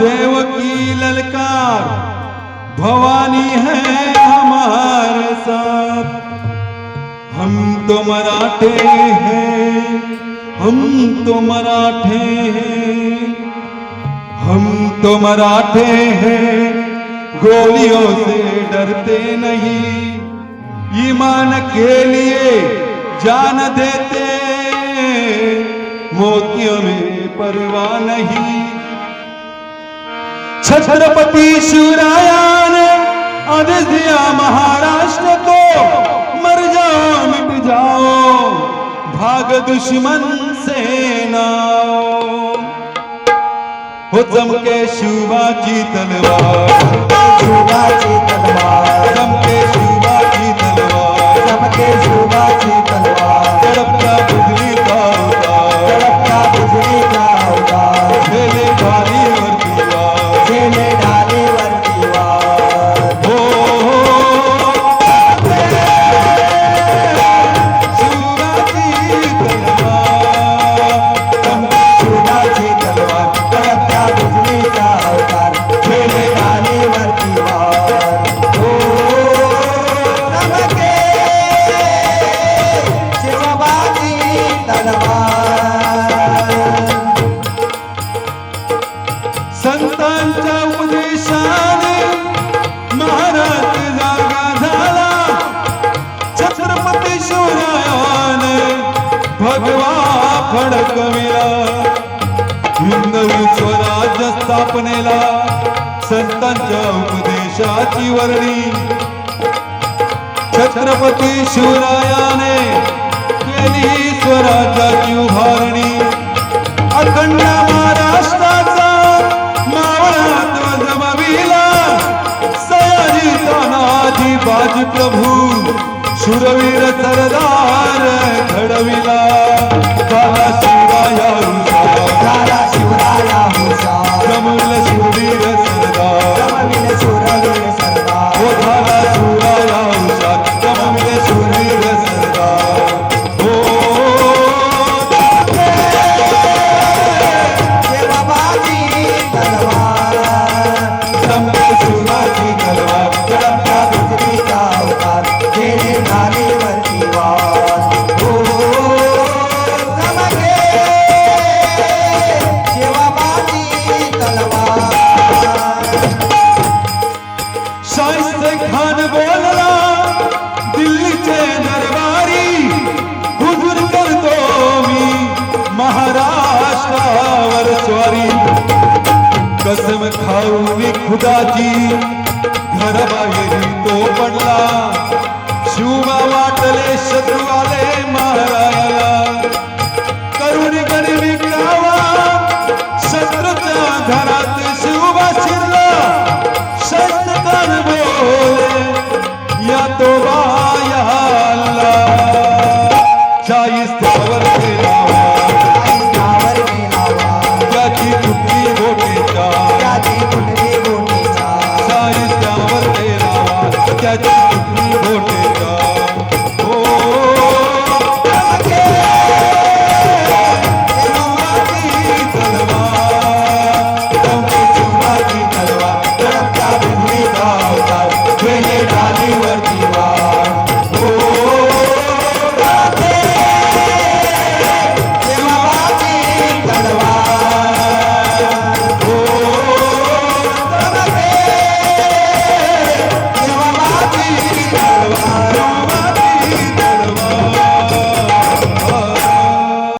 पार भवानी है हमारे साथ। हम तो मराठे हैं, हम तो मराठे हैं। हम तो मराठे हैं, गोलियों से डरते नहीं। ईमान के लिए जान देते मोतियों में परवाह नहीं। छत्रपति शिवराया ने आदेश दिया महाराष्ट्र को, मर जाओ, मिट जाओ, भाग दुश्मन सेना हो जम के शिवाजी तलवार। स्थापनेला संतांच्या उपदेशाची वर्णी. छत्रपती शिवरायाने केली स्वराज्याची उभारणी. अखंड महाराष्ट्राचा मावळा ध्वज बविला सयाजी तानाजी बाजी प्रभू. शूरवीर सरदार महाराष्ट्रावर खाऊ खुदा जी। घर बाहर तो पडला।